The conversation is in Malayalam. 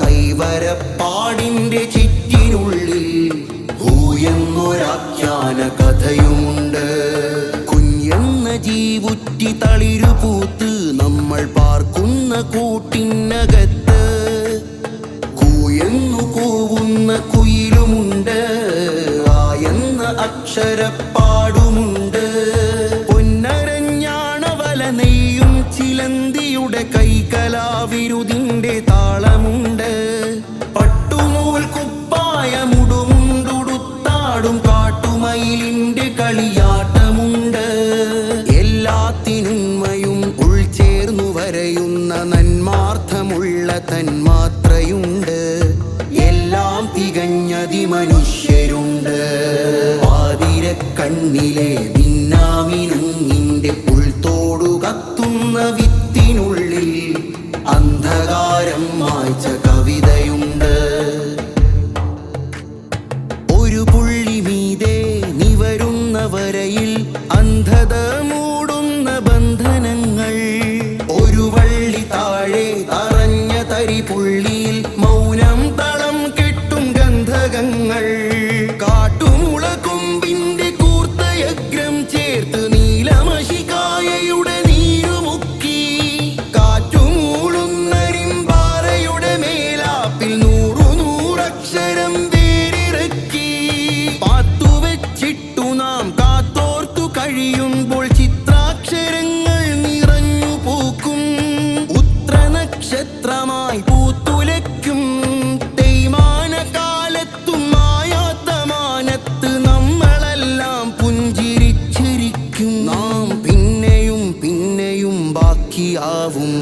കൈവരപ്പാടിന്റെ ചിറ്റിനുള്ളിൽ ഭൂയെന്നൊരാഖ്യാന കഥയുണ്ട് കുഞ്ഞെന്ന ജീവുറ്റി തളിരുപൂത്ത് നമ്മൾ പാർക്കുന്ന കൂട്ടിനകത്ത് കൂയെന്നു കൂവുന്ന കുയിലുമുണ്ട് ആയെന്ന അക്ഷരപ്പാടുമുണ്ട്. ചിലന്തിയുടെ കൈകലാവിരുതിന്റെ താളമുണ്ട്. പട്ടുനൂൽ കുപ്പായമുടുമുണ്ടുടുത്താടും കാട്ടുമയിലിന്റെ കളിയാട്ടമുണ്ട്. എല്ലാത്തിനുന്മയും ഉൾചേർന്നു വരയുന്ന നന്മാർത്ഥമുള്ള തന്മാത്രയുണ്ട്. എല്ലാം തികഞ്ഞതി മനുഷ്യരുണ്ട് ആതിരക്കണ്ണിലെ ഭിന്നാമിനും നിന്റെ ഉൾത്തോടു കടന്തേരിറക്കി പാത്തു വെച്ചിട്ടു നാം കാത്തോർത്തു കഴിയുമ്പോൾ ചിത്രാക്ഷരങ്ങൾ നിറഞ്ഞു പൂക്കും. ഉത്ര നക്ഷത്രമായി പൂത്തുലയ്ക്കും. തേയ്മാന കാലത്തും മായാത്തമാനത്ത് നമ്മളെല്ലാം പുഞ്ചിരിച്ചിരിക്കും. നാം പിന്നെയും പിന്നെയും ബാക്കിയാവും.